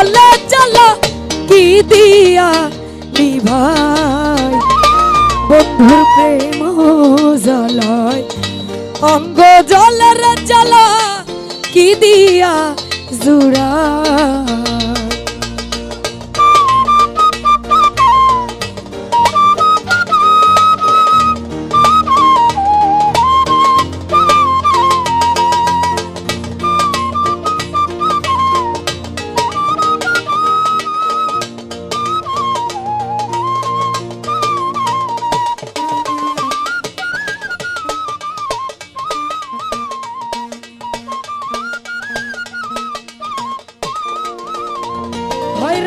জলে চলো কি দিয়া নিভাই? বন্ধুর প্রেম জ্বালায় অঙ্গ জলের জ্বালা কি দিয়া জুড়া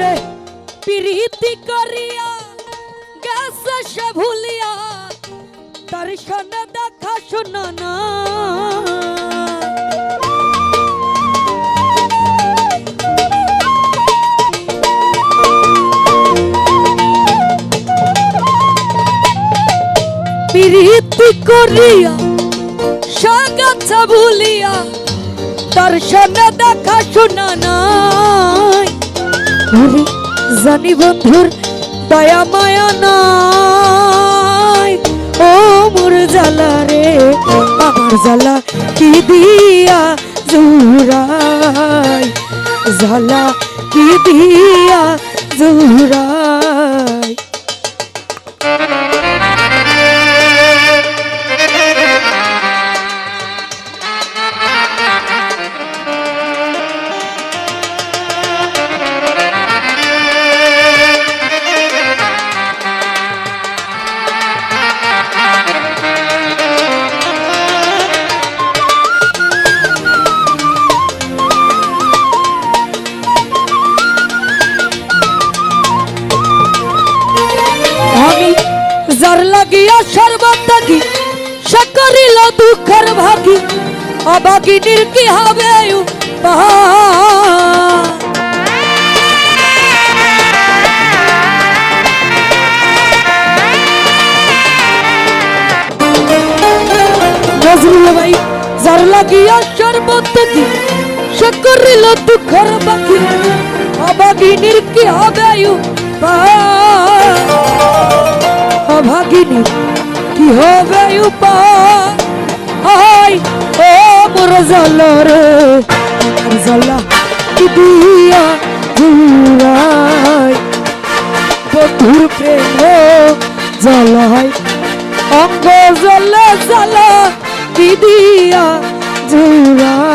রে, প্রীতি করিয়া গেছে সে ভুলিয়া তার সনে দেখা শোনা প্রীতি করিয়া সাগাছা ভুলিয়া তার সনে দেখা শোনা ওরে জানি বন্ধুর দয়া, মায়া নাই। ও মোর জ্বালা রে, আমার জ্বালা কি দিয়া জুরাই জ্বালা কি দিয়া জুড়াই? দুঃখের ভাগী অভাগিনীর কি হবে? নজরুল ভাই, যার লাগিয়া সর্বত্যাগী সে করিল দুঃখের ভাগী অভাগিনীর কি হবে উপহার? অভাগিনী কি হবে উপায় ও মোর জলর মোর জলা কি দিয়া ঘুরাই বন্ধুর প্রেম জলায় অঙ্গ জলে জলা কি দিয়া জুড়াই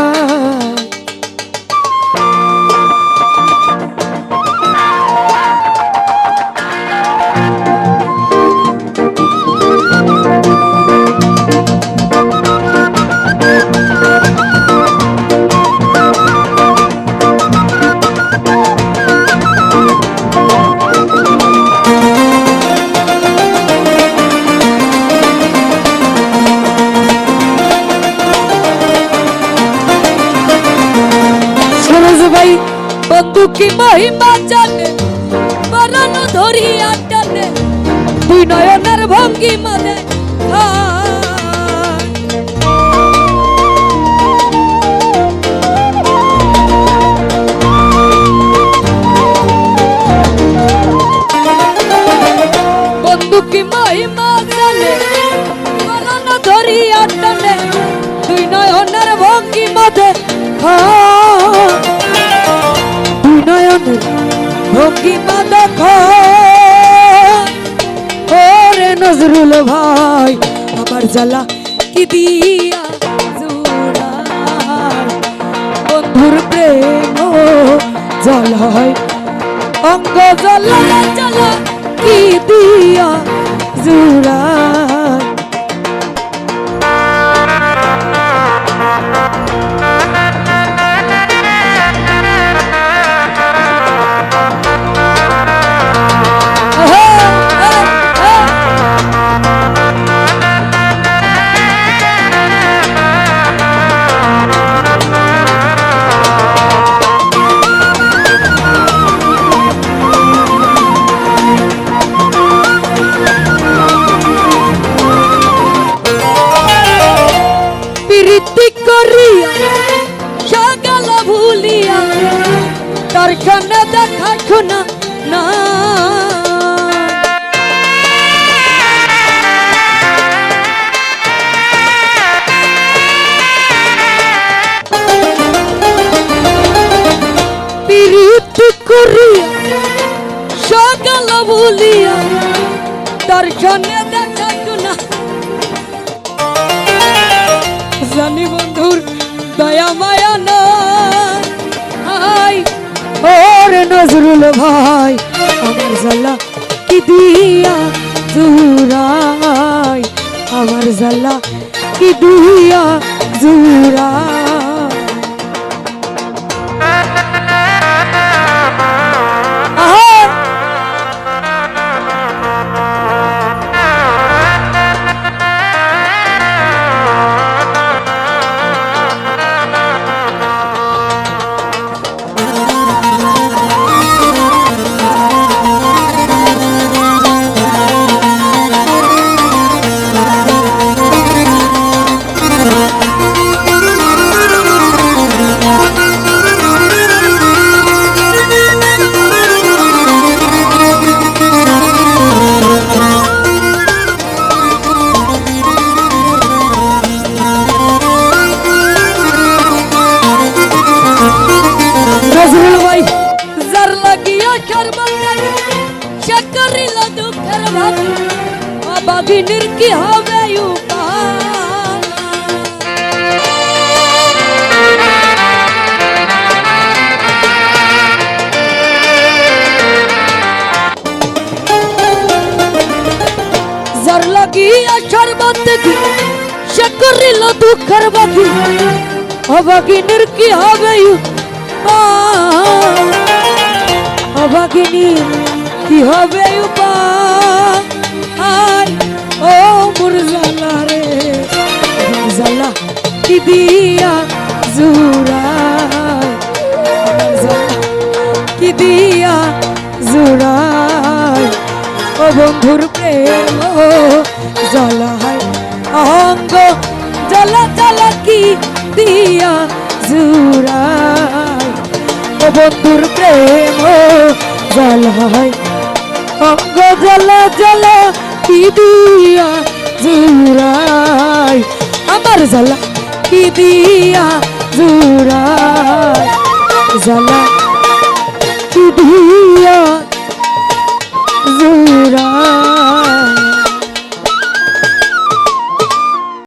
কি মহিমা জানে বরণ ধরিয়া টানে দুই নয়নের ভঙ্গি মানে বন্ধু নজরুল ভাই আমার জ্বালা কি দিয়া বন্ধুর প্রেম জলায় অঙ্গ জ্বালা জ্বালা কি দিয়া জোড়ায় দর্শনে দেখা শোনা না সকাল বলিয়া দর্শনে জানি বন্ধুর দয়া মায়া নাই। ওর নজরুল ভাই আমার জালা কি দিয়া জুরাই আমার জালা কি দিয়া জুরাই ভাগ অবাগিনীর কি হবে যার লাগিয়া সর্বদাই সে করিল দুঃখের বাকি অবাগিনীর কি হবে উপায় অবাগিনী কি হবে উপায়? ও মুরজালা রে। মুরজালা, কি দিয়া মুরজালা, কি দিয়া জুরাই ও বন্ধুর প্রেম জলাহাই অঙ্গ জলা জলা কি দিয়া জুরাই ও বন্ধুর প্রেম জলাহাই অঙ্গ জল জল কি দিয়া জুরাই আমার জ্বালা কি দিয়া জুরাই জ্বালা কি দিয়া জুরাই